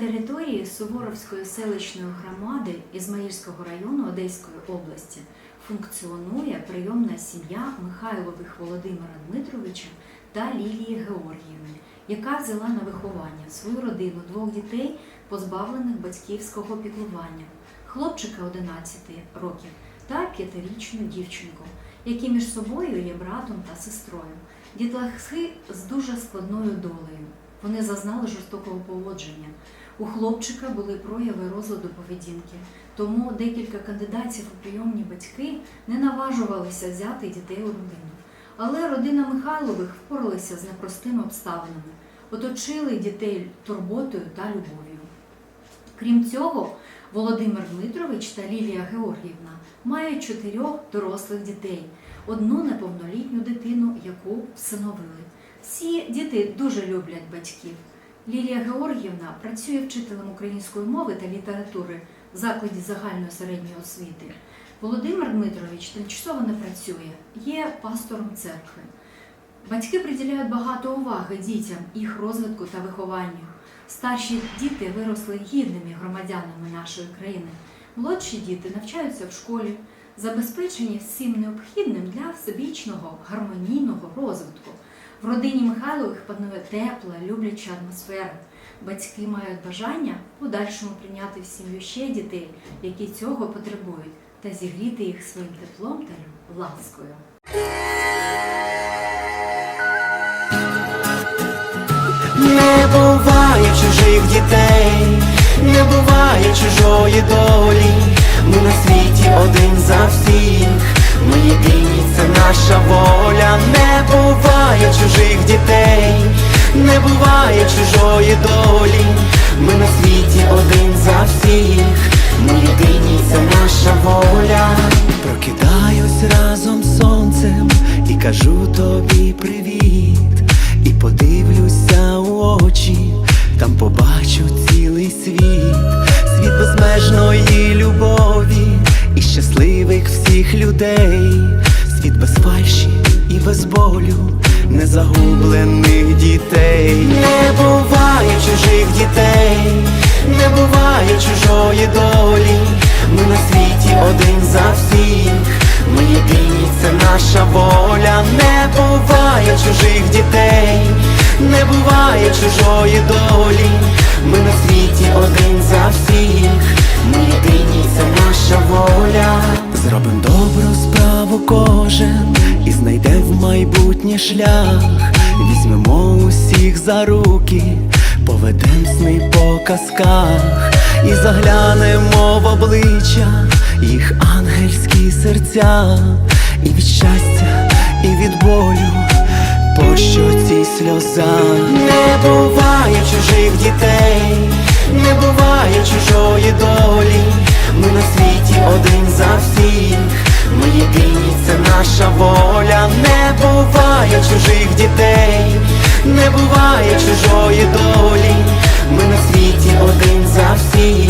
Території Суворовської селищної громади Ізмаїльського району Одеської області функціонує прийомна сім'я Михайлових Володимира Дмитровича та Лілії Георгіївни, яка взяла на виховання свою родину двох дітей, позбавлених батьківського піклування, хлопчика 11 років та п'ятирічну дівчинку, які між собою є братом та сестрою. Дітлахи з дуже складною долею. Вони зазнали жорстокого поводження. У хлопчика були прояви розладу поведінки, тому декілька кандидатів у прийомні батьки не наважувалися взяти дітей у родину. Але родина Михайлових впоралася з непростими обставинами, оточили дітей турботою та любов'ю. Крім цього, Володимир Дмитрович та Лілія Георгіївна мають чотирьох дорослих дітей, одну неповнолітню дитину, яку всиновили. Всі діти дуже люблять батьків. Лілія Георгіївна працює вчителем української мови та літератури в закладі загальної середньої освіти. Володимир Дмитрович тимчасово не працює, є пастором церкви. Батьки приділяють багато уваги дітям, їх розвитку та вихованню. Старші діти виросли гідними громадянами нашої країни. Молодші діти навчаються в школі, забезпечені всім необхідним для всебічного гармонійного розвитку. В родині Михайлових панує тепла, любляча атмосфера. Батьки мають бажання подальшому прийняти в сім'ю ще дітей, які цього потребують, та зігріти їх своїм теплом та ласкою. Не буває чужих дітей, не буває чужої долі. Ми на світі один за всіх. Ми єдині, це наша воля. Чужих дітей, не буває чужої долі. Ми на світі один за всіх. Ми єдині, це наша воля. Прокидаюсь разом з сонцем і кажу тобі привіт. І подивлюся у очі, там побачу цілий світ, світ безмежної любові і щасливих всіх людей, світ без фальші без болю, незагублених дітей. Не буває чужих дітей, не буває чужої долі. Ми на світі один за всіх. Ми єдині, це наша воля, не буває чужих дітей, не буває чужої долі. Ми на світі один за всіх. Ми єдині, це наша воля. Зробим добру справу кожен і знайде в майбутнє шлях. Візьмемо усіх за руки, поведем сни по казках і заглянемо в обличчя їх ангельські серця, і від щастя, і від болю по щоці сльоза. Не буває чужих дітей, не буває чужої долі. Ми на світі один за всіх ми єдині, це наша воля, не буває чужих дітей, не буває чужої долі, ми на світі один за всіх.